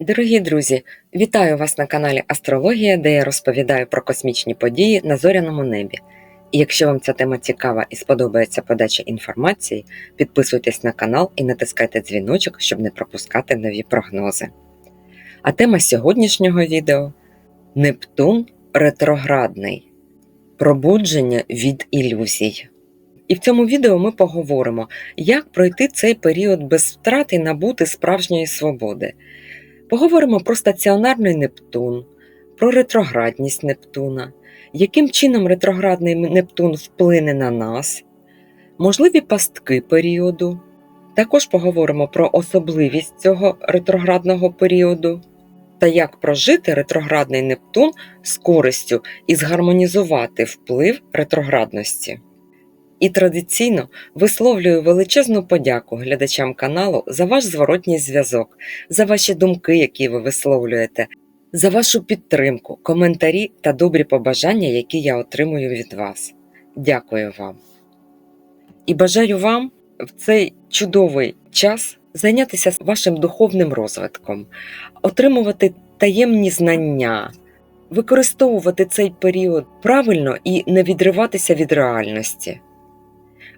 Дорогі друзі, вітаю вас на каналі Астрологія, де я розповідаю про космічні події на зоряному небі. І якщо вам ця тема цікава і сподобається подача інформації, підписуйтесь на канал і натискайте дзвіночок, щоб не пропускати нові прогнози. А тема сьогоднішнього відео Нептун ретроградний. Пробудження від ілюзій. І в цьому відео ми поговоримо, як пройти цей період без втрат і набути справжньої свободи. Поговоримо про стаціонарний Нептун, про ретроградність Нептуна, яким чином ретроградний Нептун вплине на нас, можливі пастки періоду. Також поговоримо про особливість цього ретроградного періоду та як прожити ретроградний Нептун з користю і згармонізувати вплив ретроградності. І традиційно висловлюю величезну подяку глядачам каналу за ваш зворотній зв'язок, за ваші думки, які ви висловлюєте, за вашу підтримку, коментарі та добрі побажання, які я отримую від вас. Дякую вам. І бажаю вам в цей чудовий час зайнятися вашим духовним розвитком, отримувати таємні знання, використовувати цей період правильно і не відриватися від реальності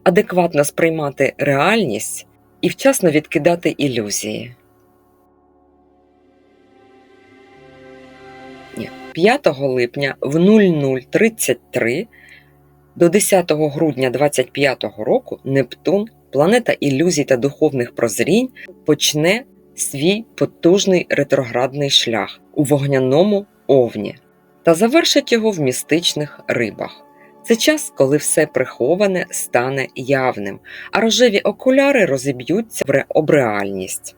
адекватно сприймати реальність і вчасно відкидати ілюзії. Ні. 5 липня в 0033 до 10 грудня 25 року Нептун, планета ілюзій та духовних прозрінь, почне свій потужний ретроградний шлях у вогняному овні та завершить його в містичних рибах. Це час, коли все приховане стане явним, а рожеві окуляри розіб'ються в об реальність.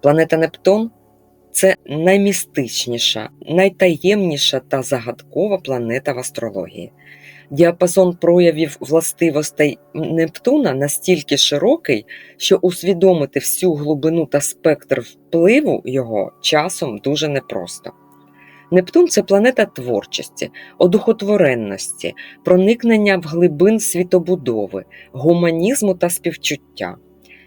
Планета Нептун це наймістичніша, найтаємніша та загадкова планета в астрології. Діапазон проявів властивостей Нептуна настільки широкий, що усвідомити всю глибину та спектр впливу його часом дуже непросто. Нептун це планета творчості, одухотворенності, проникнення в глибин світобудови, гуманізму та співчуття.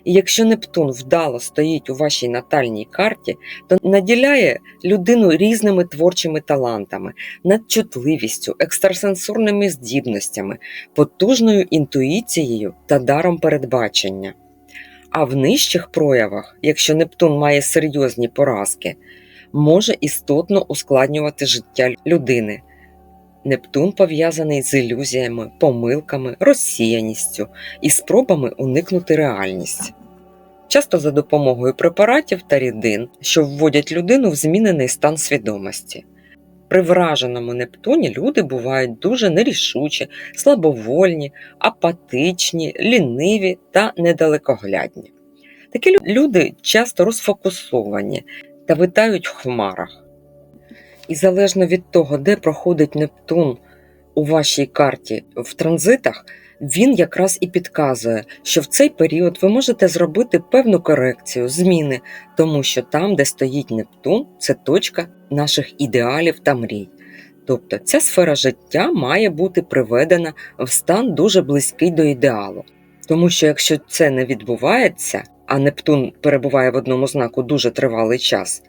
І якщо Нептун вдало стоїть у вашій натальній карті, то наділяє людину різними творчими талантами, надчутливістю, екстрасенсорними здібностями, потужною інтуїцією та даром передбачення. А в нижчих проявах, якщо Нептун має серйозні поразки, може істотно ускладнювати життя людини. Нептун пов'язаний з ілюзіями, помилками, розсіяністю і спробами уникнути реальність. Часто за допомогою препаратів та рідин, що вводять людину в змінений стан свідомості. При враженому Нептуні люди бувають дуже нерішучі, слабовольні, апатичні, ліниві та недалекоглядні. Такі люди часто розфокусовані, та витають в хмарах. І залежно від того, де проходить Нептун у вашій карті в транзитах, він якраз і підказує, що в цей період ви можете зробити певну корекцію, зміни, тому що там, де стоїть Нептун, це точка наших ідеалів та мрій. Тобто ця сфера життя має бути приведена в стан дуже близький до ідеалу. Тому що якщо це не відбувається, а Нептун перебуває в одному знаку дуже тривалий час.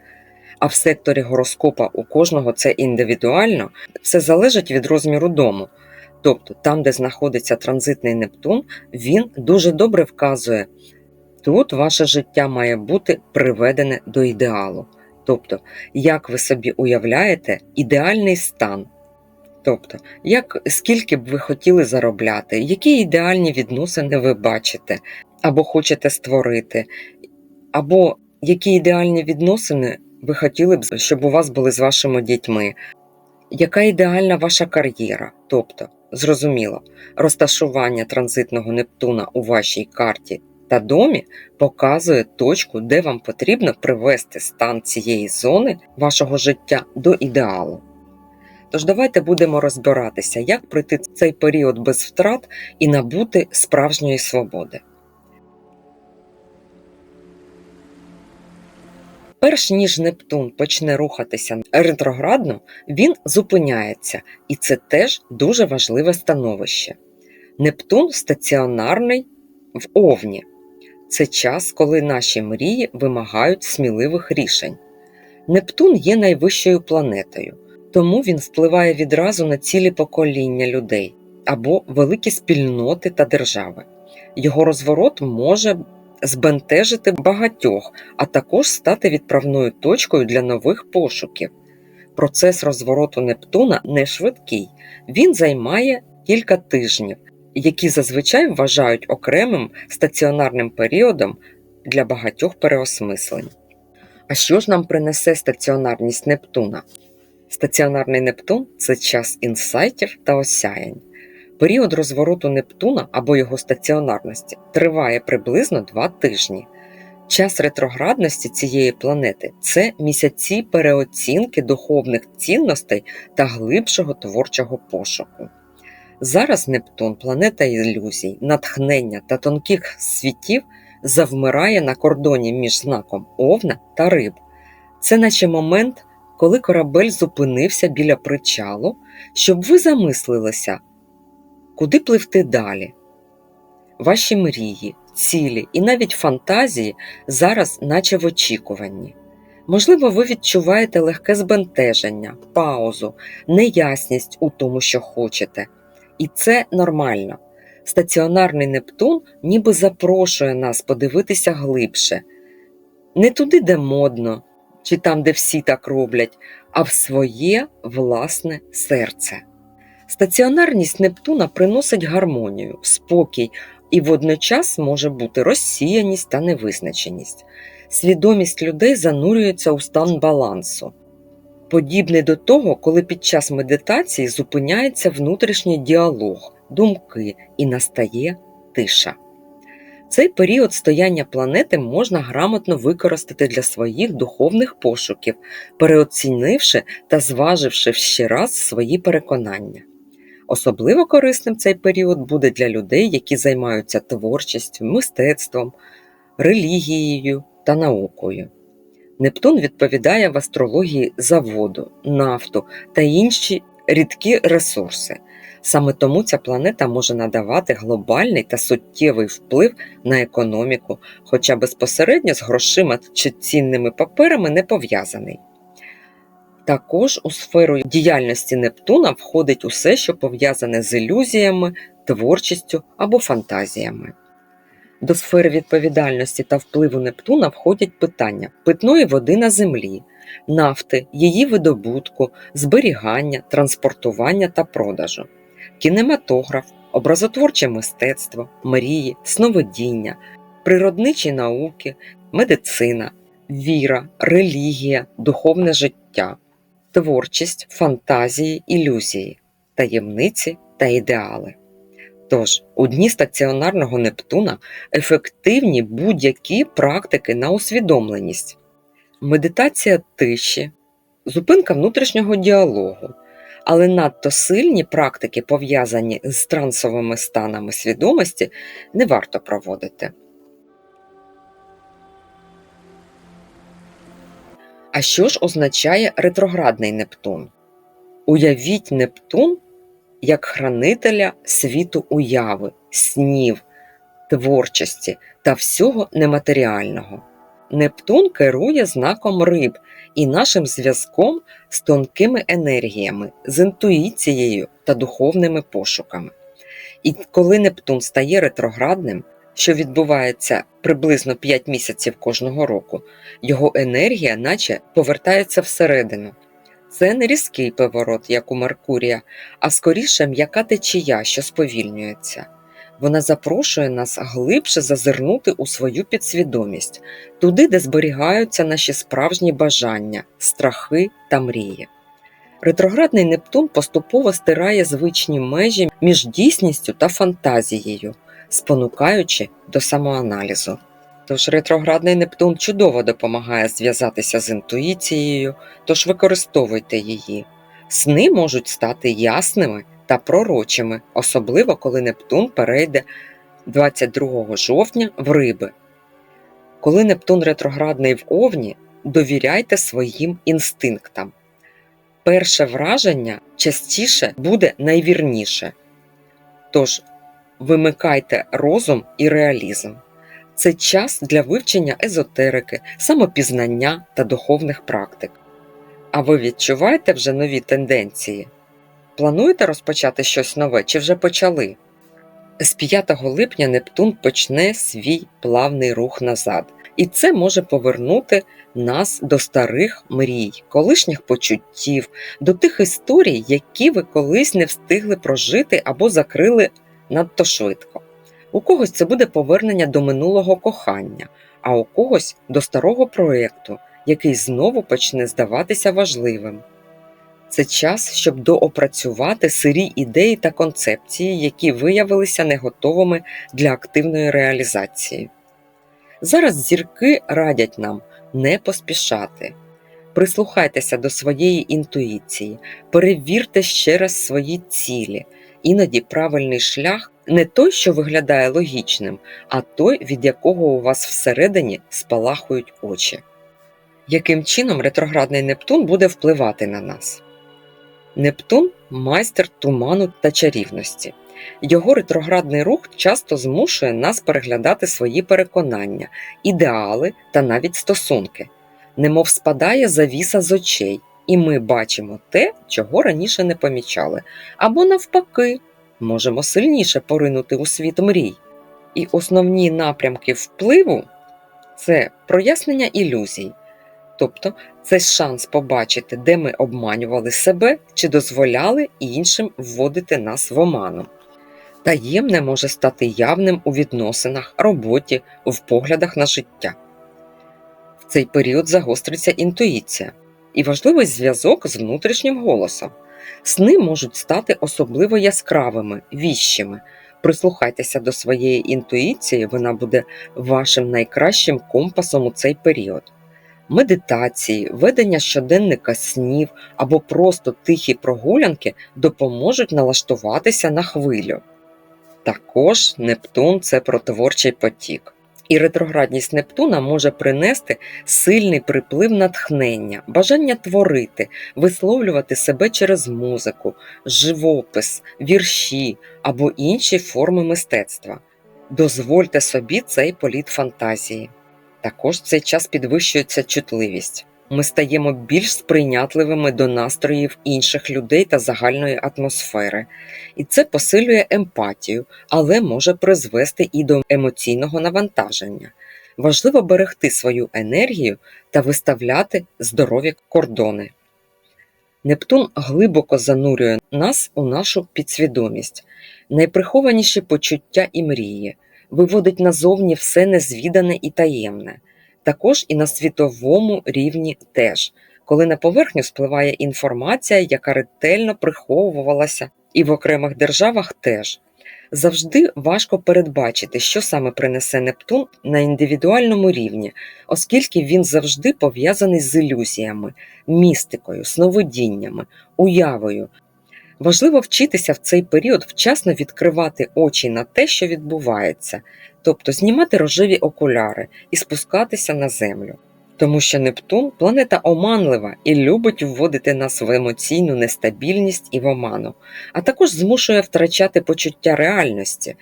А в секторі гороскопа у кожного це індивідуально, все залежить від розміру дому. Тобто, там, де знаходиться транзитний Нептун, він дуже добре вказує, тут ваше життя має бути приведене до ідеалу. Тобто, як ви собі уявляєте ідеальний стан. Тобто, як, скільки б ви хотіли заробляти, які ідеальні відносини ви бачите, або хочете створити, або які ідеальні відносини ви хотіли б, щоб у вас були з вашими дітьми, яка ідеальна ваша кар'єра? Тобто, зрозуміло, розташування транзитного Нептуна у вашій карті та домі показує точку, де вам потрібно привести стан цієї зони вашого життя до ідеалу. Тож давайте будемо розбиратися, як пройти цей період без втрат і набути справжньої свободи. Перш ніж Нептун почне рухатися ретроградно, він зупиняється, і це теж дуже важливе становище. Нептун стаціонарний в Овні. Це час, коли наші мрії вимагають сміливих рішень. Нептун є найвищою планетою, тому він впливає відразу на цілі покоління людей або великі спільноти та держави. Його розворот може збентежити багатьох, а також стати відправною точкою для нових пошуків. Процес розвороту Нептуна не швидкий, він займає кілька тижнів, які зазвичай вважають окремим стаціонарним періодом для багатьох переосмислень. А що ж нам принесе стаціонарність Нептуна? Стаціонарний Нептун це час інсайтів та осяянь. Період розвороту Нептуна або його стаціонарності триває приблизно два тижні. Час ретроградності цієї планети це місяці переоцінки духовних цінностей та глибшого творчого пошуку. Зараз Нептун, планета ілюзій, натхнення та тонких світів, завмирає на кордоні між знаком Овна та Риб. Це наче момент, коли корабель зупинився біля причалу, щоб ви замислилися, куди пливти далі. Ваші мрії, цілі і навіть фантазії зараз, наче в очікуванні. Можливо, ви відчуваєте легке збентеження, паузу, неясність у тому, що хочете. І це нормально. Стаціонарний Нептун ніби запрошує нас подивитися глибше, не туди, де модно, чи там, де всі так роблять, а в своє власне серце. Стаціонарність Нептуна приносить гармонію, спокій і водночас може бути розсіяність та невизначеність. Свідомість людей занурюється у стан балансу, подібний до того, коли під час медитації зупиняється внутрішній діалог, думки і настає тиша. Цей період стояння планети можна грамотно використати для своїх духовних пошуків, переоцінивши та зваживши ще раз свої переконання. Особливо корисним цей період буде для людей, які займаються творчістю, мистецтвом, релігією та наукою. Нептун відповідає в астрології за воду, нафту та інші рідкі ресурси. Саме тому ця планета може надавати глобальний та суттєвий вплив на економіку, хоча безпосередньо з грошима чи цінними паперами не пов'язаний. Також у сферу діяльності Нептуна входить усе, що пов'язане з ілюзіями, творчістю або фантазіями. До сфери відповідальності та впливу Нептуна входять питання питної води на землі, нафти, її видобутку, зберігання, транспортування та продажу, кінематограф, образотворче мистецтво, мрії, сновидіння, природничі науки, медицина, віра, релігія, духовне життя, творчість, фантазії, ілюзії, таємниці та ідеали. Тож, у дні стаціонарного Нептуна ефективні будь-які практики на усвідомленість, медитація тиші, зупинка внутрішнього діалогу, але надто сильні практики, пов'язані з трансовими станами свідомості, не варто проводити. А що ж означає ретроградний Нептун? Уявіть Нептун як хранителя світу уяви, снів, творчості та всього нематеріального. Нептун керує знаком риб і нашим зв'язком з тонкими енергіями, з інтуїцією та духовними пошуками. І коли Нептун стає ретроградним, що відбувається приблизно 5 місяців кожного року, його енергія, наче повертається всередину. Це не різкий поворот, як у Меркурія, а скоріше м'яка течія, що сповільнюється. Вона запрошує нас глибше зазирнути у свою підсвідомість, туди, де зберігаються наші справжні бажання, страхи та мрії. Ретроградний Нептун поступово стирає звичні межі між дійсністю та фантазією, спонукаючи до самоаналізу. Тож ретроградний Нептун чудово допомагає зв'язатися з інтуїцією, тож використовуйте її. Сни можуть стати ясними та пророчими, особливо коли Нептун перейде 22 жовтня в риби. Коли Нептун ретроградний в Овні, довіряйте своїм інстинктам. Перше враження частіше буде найвірніше. Тож вимикайте розум і реалізм. Це час для вивчення езотерики, самопізнання та духовних практик. А ви відчуваєте вже нові тенденції? Плануєте розпочати щось нове чи вже почали? З 5 липня Нептун почне свій плавний рух назад, і це може повернути нас до старих мрій, колишніх почуттів, до тих історій, які ви колись не встигли прожити або закрили надто швидко. У когось це буде повернення до минулого кохання, а у когось до старого проєкту, який знову почне здаватися важливим. Це час, щоб доопрацювати сирі ідеї та концепції, які виявилися не готовими для активної реалізації. Зараз зірки радять нам не поспішати. Прислухайтеся до своєї інтуїції, перевірте ще раз свої цілі. Іноді правильний шлях не той, що виглядає логічним, а той, від якого у вас всередині спалахують очі. Яким чином ретроградний Нептун буде впливати на нас? Нептун майстер туману та чарівності. Його ретроградний рух часто змушує нас переглядати свої переконання, ідеали та навіть стосунки, немов спадає завіса з очей, і ми бачимо те, чого раніше не помічали, або навпаки, можемо сильніше поринути у світ мрій. І основні напрямки впливу це прояснення ілюзій, тобто це шанс побачити, де ми обманювали себе чи дозволяли іншим вводити нас в оману. Таємне може стати явним у відносинах, роботі, в поглядах на життя. В цей період загостриться інтуїція і важливий зв'язок з внутрішнім голосом. Сни можуть стати особливо яскравими, віщими. Прислухайтеся до своєї інтуїції, вона буде вашим найкращим компасом у цей період. Медитації, ведення щоденника снів або просто тихі прогулянки допоможуть налаштуватися на хвилю. Також Нептун це про творчий потік. І ретроградність Нептуна може принести сильний приплив натхнення, бажання творити, висловлювати себе через музику, живопис, вірші або інші форми мистецтва. Дозвольте собі цей політ фантазії. Також в цей час підвищується чутливість. Ми стаємо більш сприйнятливими до настроїв інших людей та загальної атмосфери, і це посилює емпатію, але може призвести і до емоційного навантаження. Важливо берегти свою енергію та виставляти здорові кордони. Нептун глибоко занурює нас у нашу підсвідомість, найприхованіші почуття і мрії, виводить назовні все незвідане і таємне також і на світовому рівні теж, коли на поверхню спливає інформація, яка ретельно приховувалася, і в окремих державах теж. Завжди важко передбачити, що саме принесе Нептун на індивідуальному рівні, оскільки він завжди пов'язаний з ілюзіями, містикою, сновидіннями, уявою. Важливо вчитися в цей період вчасно відкривати очі на те, що відбувається, тобто знімати рожеві окуляри і спускатися на землю. Тому що Нептун планета оманлива і любить вводити нас в емоційну нестабільність і в оману, а також змушує втрачати почуття реальності.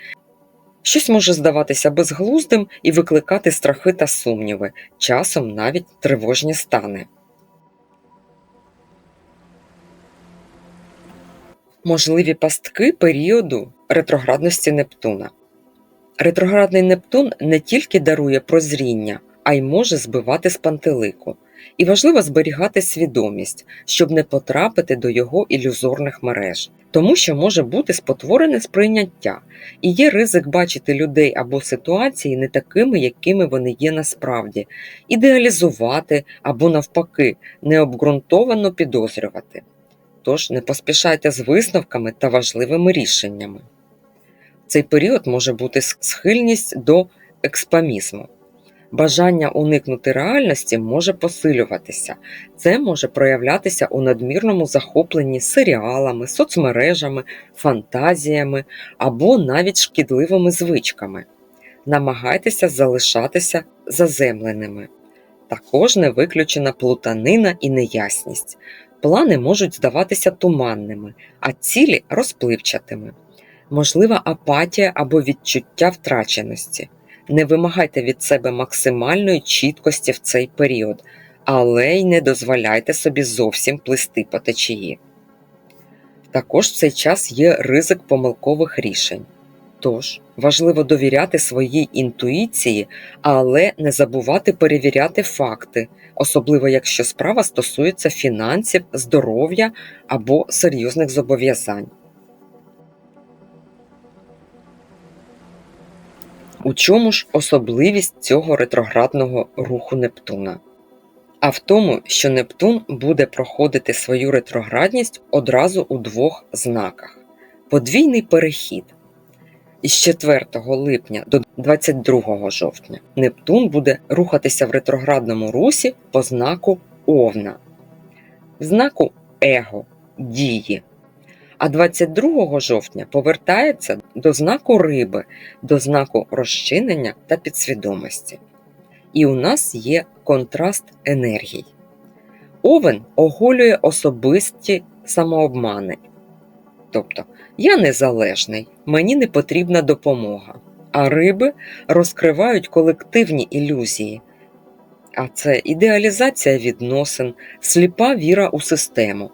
Щось може здаватися безглуздим і викликати страхи та сумніви, часом навіть тривожні стани. Можливі пастки періоду ретроградності Нептуна. Ретроградний Нептун не тільки дарує прозріння, а й може збивати з пантелику. І важливо зберігати свідомість, щоб не потрапити до його ілюзорних мереж, тому що може бути спотворене сприйняття, і є ризик бачити людей або ситуації не такими, якими вони є насправді, ідеалізувати або, навпаки, необґрунтовано підозрювати. Тож не поспішайте з висновками та важливими рішеннями цей період може бути схильність до експамізму. Бажання уникнути реальності може посилюватися. Це може проявлятися у надмірному захопленні серіалами, соцмережами, фантазіями або навіть шкідливими звичками. Намагайтеся залишатися заземленими. Також не виключена плутанина і неясність. Плани можуть здаватися туманними, а цілі розпливчатими можлива апатія або відчуття втраченості. Не вимагайте від себе максимальної чіткості в цей період, але й не дозволяйте собі зовсім плисти по течії. Також в цей час є ризик помилкових рішень. Тож важливо довіряти своїй інтуїції, але не забувати перевіряти факти, особливо якщо справа стосується фінансів, здоров'я або серйозних зобов'язань. У чому ж особливість цього ретроградного руху Нептуна? А в тому, що Нептун буде проходити свою ретроградність одразу у двох знаках: подвійний перехід. Із 4 липня до 22 жовтня Нептун буде рухатися в ретроградному русі по знаку Овна, знаку Его дії. А 22 жовтня повертається до знаку риби, до знаку розчинення та підсвідомості. І у нас є контраст енергій. Овен оголює особисті самообмани. Тобто, я незалежний, мені не потрібна допомога. А риби розкривають колективні ілюзії. А це ідеалізація відносин, сліпа віра у систему.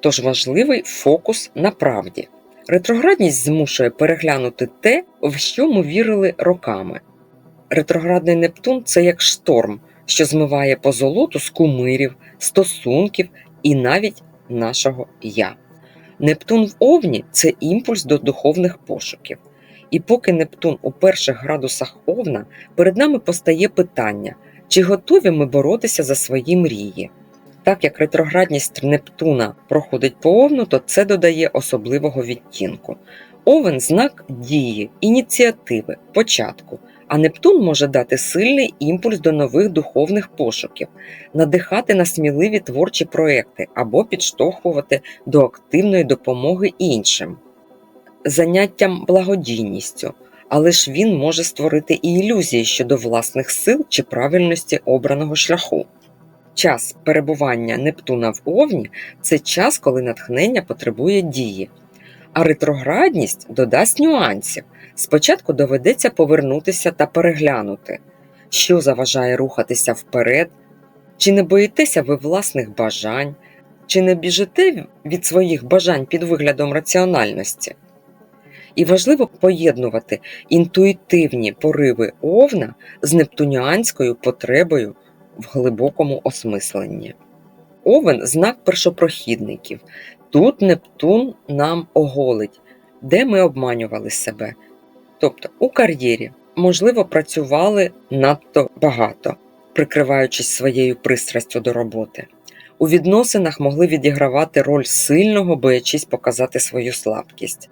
Тож важливий фокус на правді. Ретроградність змушує переглянути те, в що ми вірили роками. Ретроградний Нептун це як шторм, що змиває позолоту з кумирів, стосунків і навіть нашого я. Нептун в Овні це імпульс до духовних пошуків. І поки Нептун у перших градусах Овна, перед нами постає питання, чи готові ми боротися за свої мрії. Так як ретроградність Нептуна проходить по Овну, то це додає особливого відтінку. Овен знак дії, ініціативи, початку, а Нептун може дати сильний імпульс до нових духовних пошуків, надихати на сміливі творчі проекти або підштовхувати до активної допомоги іншим, заняттям благодійністю, але ж він може створити і ілюзії щодо власних сил чи правильності обраного шляху. Час перебування Нептуна в Овні це час, коли натхнення потребує дії, а ретроградність додасть нюансів. Спочатку доведеться повернутися та переглянути, що заважає рухатися вперед, чи не боїтеся ви власних бажань, чи не біжите від своїх бажань під виглядом раціональності. І важливо поєднувати інтуїтивні пориви овна з нептуніанською потребою в глибокому осмисленні. Овен знак першопрохідників. Тут Нептун нам оголить, де ми обманювали себе. Тобто у кар'єрі, можливо, працювали надто багато, прикриваючись своєю пристрастю до роботи. У відносинах могли відігравати роль сильного, боячись показати свою слабкість.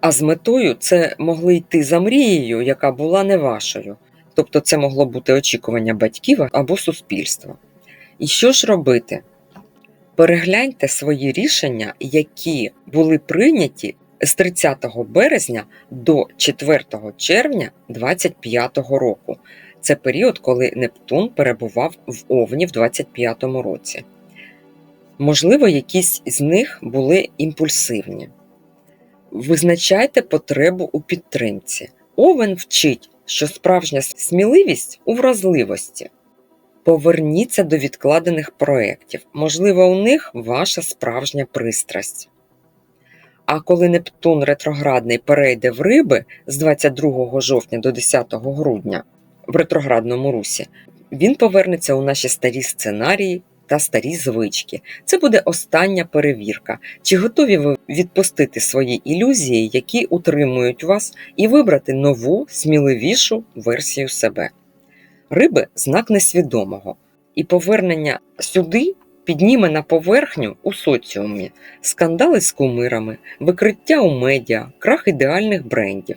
А з метою це могли йти за мрією, яка була не вашою. Тобто це могло бути очікування батьків або суспільства. І що ж робити? Перегляньте свої рішення, які були прийняті з 30 березня до 4 червня 2025 року. Це період, коли Нептун перебував в Овні в 2025 році. Можливо, якісь з них були імпульсивні. Визначайте потребу у підтримці. Овен вчить, що справжня сміливість у вразливості. Поверніться до відкладених проєктів. Можливо, у них ваша справжня пристрасть. А коли Нептун ретроградний перейде в риби з 22 жовтня до 10 грудня в ретроградному русі, він повернеться у наші старі сценарії та старі звички. Це буде остання перевірка, чи готові ви відпустити свої ілюзії, які утримують вас, і вибрати нову, сміливішу версію себе. Риби знак несвідомого, і повернення сюди підніме на поверхню у соціумі скандали з кумирами, викриття у медіа, крах ідеальних брендів,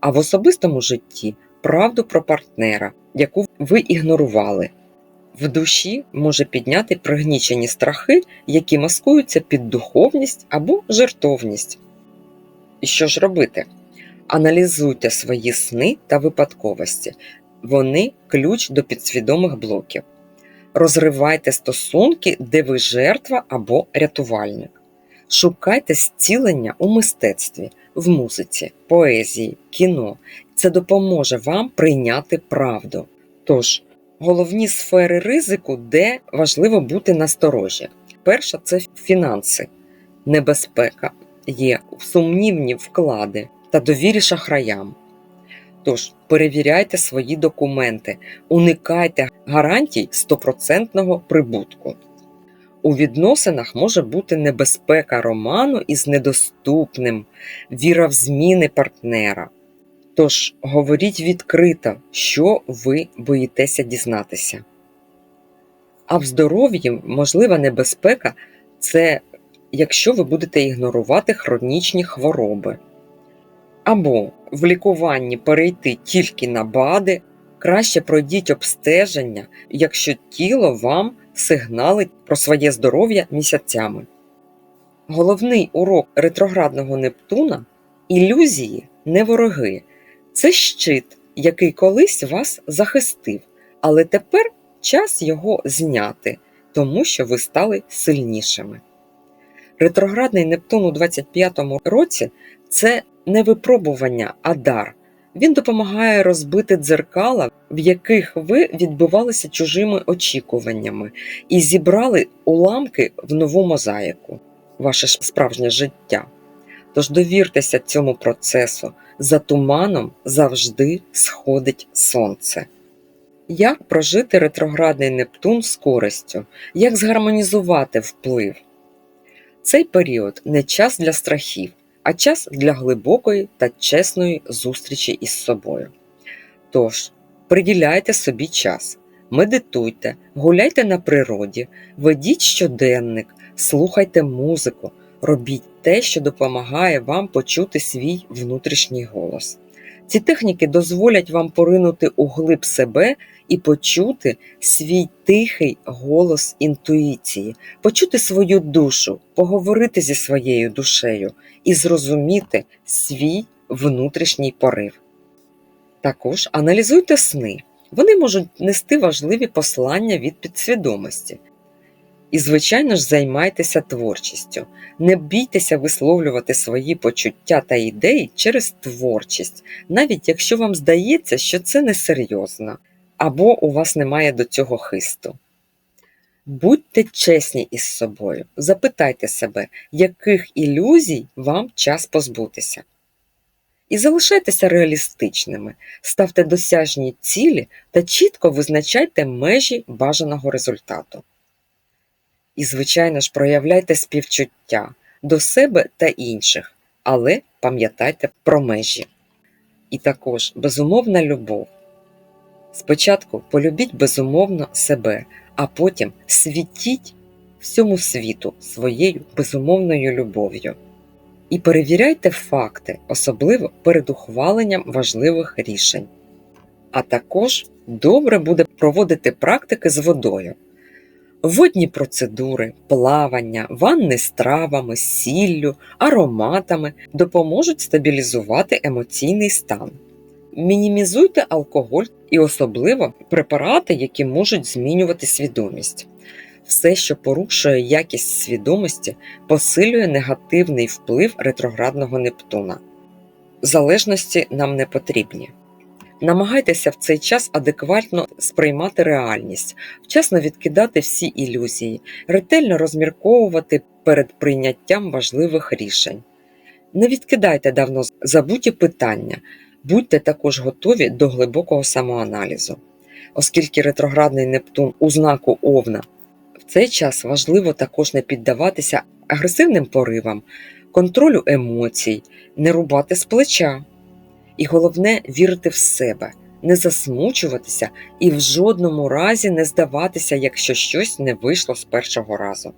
а в особистому житті правду про партнера, яку ви ігнорували. В душі може підняти пригнічені страхи, які маскуються під духовність або жертовність. І що ж робити? Аналізуйте свої сни та випадковості. Вони ключ до підсвідомих блоків. Розривайте стосунки, де ви жертва або рятувальник. Шукайте зцілення у мистецтві, в музиці, поезії, кіно. Це допоможе вам прийняти правду. Тож, головні сфери ризику, де важливо бути насторожі. Перша це фінанси, небезпека, є сумнівні вклади та довірі шахраям. Тож перевіряйте свої документи, уникайте гарантій стопроцентного прибутку. У відносинах може бути небезпека роману із недоступним, віра в зміни партнера. Тож говоріть відкрито, що ви боїтеся дізнатися. А в здоров'ї можлива небезпека це якщо ви будете ігнорувати хронічні хвороби. Або в лікуванні перейти тільки на БАДи, краще пройдіть обстеження, якщо тіло вам сигналить про своє здоров'я місяцями. Головний урок ретроградного Нептуна ілюзії не вороги. Це щит, який колись вас захистив, але тепер час його зняти, тому що ви стали сильнішими. Ретроградний Нептун у 25-му році це не випробування, а дар. Він допомагає розбити дзеркала, в яких ви відбивалися чужими очікуваннями, і зібрали уламки в нову мозаїку, ваше справжнє життя. Тож довіртеся цьому процесу, за туманом завжди сходить сонце. Як прожити ретроградний Нептун з користю? Як згармонізувати вплив? Цей період не час для страхів, а час для глибокої та чесної зустрічі із собою. Тож, приділяйте собі час, медитуйте, гуляйте на природі, ведіть щоденник, слухайте музику, робіть те, що допомагає вам почути свій внутрішній голос. Ці техніки дозволять вам поринути у глиб себе і почути свій тихий голос інтуїції, почути свою душу, поговорити зі своєю душею і зрозуміти свій внутрішній порив. Також аналізуйте сни. Вони можуть нести важливі послання від підсвідомості. І, звичайно ж, займайтеся творчістю. Не бійтеся висловлювати свої почуття та ідеї через творчість, навіть якщо вам здається, що це несерйозно, або у вас немає до цього хисту. Будьте чесні із собою, запитайте себе, яких ілюзій вам час позбутися. І залишайтеся реалістичними, ставте досяжні цілі та чітко визначайте межі бажаного результату. І, звичайно ж, проявляйте співчуття до себе та інших, але пам'ятайте про межі. І також безумовна любов. Спочатку полюбіть безумовно себе, а потім світіть всьому світу своєю безумовною любов'ю. І перевіряйте факти, особливо перед ухваленням важливих рішень. А також добре буде проводити практики з водою. Водні процедури, плавання, ванни з травами, сіллю, ароматами допоможуть стабілізувати емоційний стан. Мінімізуйте алкоголь і особливо препарати, які можуть змінювати свідомість. Все, що порушує якість свідомості, посилює негативний вплив ретроградного Нептуна. Залежності нам не потрібні. Намагайтеся в цей час адекватно сприймати реальність, вчасно відкидати всі ілюзії, ретельно розмірковувати перед прийняттям важливих рішень. Не відкидайте давно забуті питання, будьте також готові до глибокого самоаналізу. Оскільки ретроградний Нептун у знаку Овна, в цей час важливо також не піддаватися агресивним поривам, контролю емоцій, не рубати з плеча. І головне вірити в себе, не засмучуватися і в жодному разі не здаватися, якщо щось не вийшло з першого разу.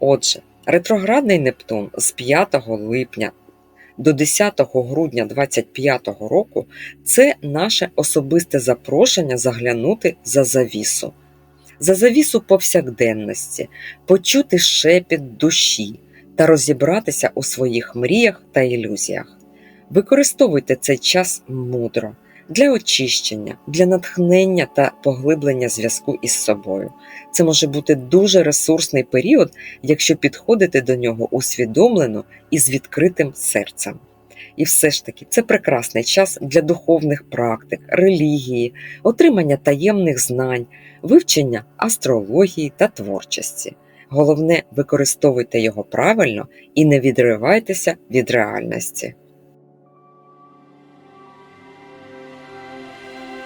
Отже, ретроградний Нептун з 5 липня до 10 грудня 2025 року це наше особисте запрошення заглянути за завісу, за завісу повсякденності, почути шепіт душі та розібратися у своїх мріях та ілюзіях. Використовуйте цей час мудро для очищення, для натхнення та поглиблення зв'язку із собою. Це може бути дуже ресурсний період, якщо підходити до нього усвідомлено і з відкритим серцем. І все ж таки це прекрасний час для духовних практик, релігії, отримання таємних знань, вивчення астрології та творчості. Головне, використовуйте його правильно і не відривайтеся від реальності.